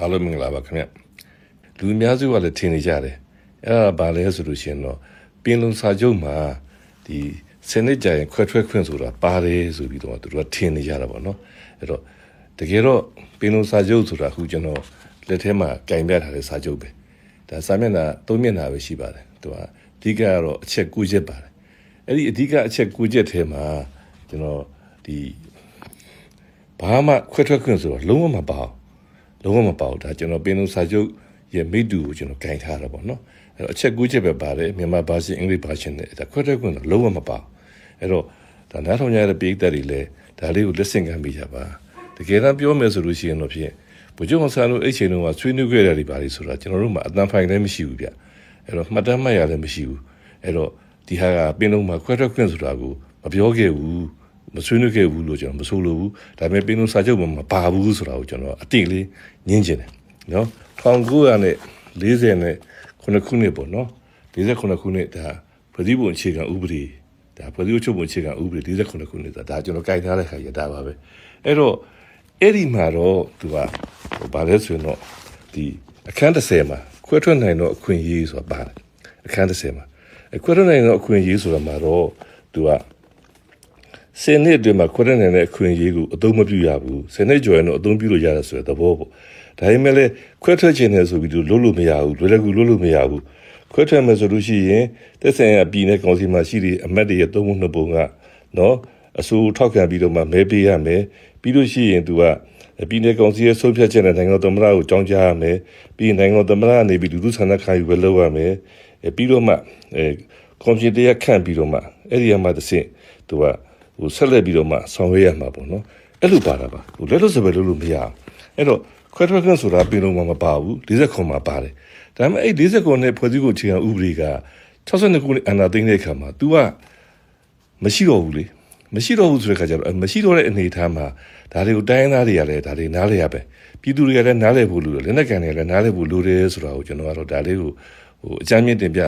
အားလုံးမင်္ဂလာပါခင်ဗျလူအများစုကလည်းထင်နေကြတယ်အဲ့ဒါဘာလဲဆိုလို့ရှိရင်တော့ပင်လုံစာချုပ်မှာဒီစနစ်ကြရင်ခွဲထွက်ခွင့်ဆိုတာပါတယ်ဆိုပြီးတော့သူတို့ကထင်နေကြတာပေါ့နော်အဲ့တော့တကယ်တော့ပင်လုံစာချုပ်ဆိုတာအခုကျွန်တော်လက်ထဲမှာကင်ပြထားတဲ့စာချုပ်ပဲဒါစာမျက်နှာသုံးမျက်နှာပဲရှိပါတယ်သူကအဓိကကတော့အချက်၉ချက်ပါတယ်အဲ့ဒီအဓိကအချက်၉ချက်ထဲမှာကျွန်တော်ဒီဘာမှခွဲထွက်ခွင့်ဆိုတော့လုံးဝမပါဘူး လုံးဝမပါဘူးဒါကျွန်တော်ပင်လုံးစာချုပ်ရဲ့မိတူကိုကျွန်တော်ဂင်ထားတာပေါ့နော်အဲ့တော့အချက်ကူးချက်ပဲပါတယ်မြန်မာဘာသာအင်္ဂလိပ်ဘာသာနဲ့ဒါခွဲထွက်ခွင့်ဆိုလုံးဝမပါဘူးအဲ့တော့ဒါနားထောင်ကြတဲ့ပြည်သက်တွေလည်းဒါလေးကိုလက်ဆင့်ကမ်းပေးကြပါတကယ်တမ်းပြောမယ်ဆိုလို့ရှိရင်တော့ဖြင့်ဘုကျောင်းဆန်တို့အဲ့ချိန်တုန်းကဆွေးနွေးခဲ့တဲ့တွေပါလိဆိုတာကျွန်တော်တို့မှာအတန်ဖိုင်လည်းမရှိဘူးဗျအဲ့တော့မှတ်တမ်းမှတ်ရလည်းမရှိဘူးအဲ့တော့ဒီဟာကပင်လုံးမှာခွဲထွက်ခွင့်ဆိုတာကိုမပြောခဲ့ဘူး မဆွေးနွေးခဲ့ဘူးလို့ကျွန်တော်မဆိုလိုဘူးဒါပေမဲ့ပင်လုံးစာချုပ်မှာမပါဘူးဆိုတာကိုကျွန်တော်အတိတ်လေးညင်းကျင်တယ်နော်1940နဲ့ခုနှစ်ခုနှစ်ပေါ့နော်49ခုနှစ်ဒါပြည်သူ့ဘုံအခြေခံဥပဒေဒါပြည်သူ့ချုပ်ဘုံအခြေခံဥပဒေ49ခုနှစ်ဒါဒါကျွန်တော်ကြိုက်ထားတဲ့ခါရဒါပါပဲအဲ့တော့အဲ့ဒီမှာတော့သူကဟိုဗာလဲဆိုရင်တော့ဒီအခန်း30မှာခွဲထွက်နိုင်တော့အခွင့်အရေးဆိုတာပါတယ်အခန်း30မှာအခွဲထွက်နိုင်တော့အခွင့်အရေးဆိုတာမှာတော့သူက စနစ်အတွင်းမှာခွဲတဲ့နိုင်တဲ့အခွင့်အရေးကိုအသုံးမပြုရဘူးစနစ်ကျော်ရင်တော့အသုံးပြုလို့ရတယ်ဆိုတဲ့သဘောပေါ့ဒါပေမဲ့လည်းခွဲထွက်ခြင်းနဲ့ဆိုပြီးတော့လုံးလို့မရဘူးလွယ်လကူလုံးလို့မရဘူးခွဲထွက်မယ်ဆိုလို့ရှိရင်တက်ဆိုင်ရာပြည်နယ်ကောင်စီမှာရှိတဲ့အမတ်တွေရဲ့သုံးမှုနှစ်ပုံကနော်အစိုးထောက်ခံပြီးတော့မှမဲပေးရမယ်ပြီးလို့ရှိရင်သူကပြည်နယ်ကောင်စီရဲ့ဆုံးဖြတ်ချက်နဲ့နိုင်ငံတော်သမ္မတကိုကြောင်းကြားရမယ်ပြီးရင်နိုင်ငံတော်သမ္မတကနေပြီးလူထုဆန္ဒခံယူပဲလုပ်ရမယ်အဲပြီးတော့မှအဲကွန်ပျူတာခန့်ပြီးတော့မှအဲ့ဒီအမှတစ်ဆင့်သူက ဟိုဆက်လက်ပြီးတော့မှဆောင်ရွက်ရမှာပေါ့နော်အဲ့လိုပါတာပါဟိုလက်လို့စပယ်လို့လို့မရအောင်အဲ့တော့ခွဲထွက်ခွင့်ဆိုတာပြင်လို့မှမပါဘူး40ခွန်မှာပါတယ်ဒါပေမဲ့အဲ့40ခွန်နဲ့ဖွဲ့စည်းကိုအခြေခံဥပဒေက62ခုနှစ်အနာသိမ့်တဲ့အခါမှာ तू ကမရှိတော့ဘူးလေမရှိတော့ဘူးဆိုတဲ့ခါကျတော့မရှိတော့တဲ့အနေအထားမှာဒါတွေကိုတိုင်းရင်းသားတွေကလည်းဒါတွေနားလဲရပဲပြည်သူတွေကလည်းနားလဲဖို့လိုတယ်လက်နက်ကန်တွေကလည်းနားလဲဖို့လိုတယ်ဆိုတာကိုကျွန်တော်ကတော့ဒါလေးကိုဟိုအကြမ်းမြင့်တင်ပြ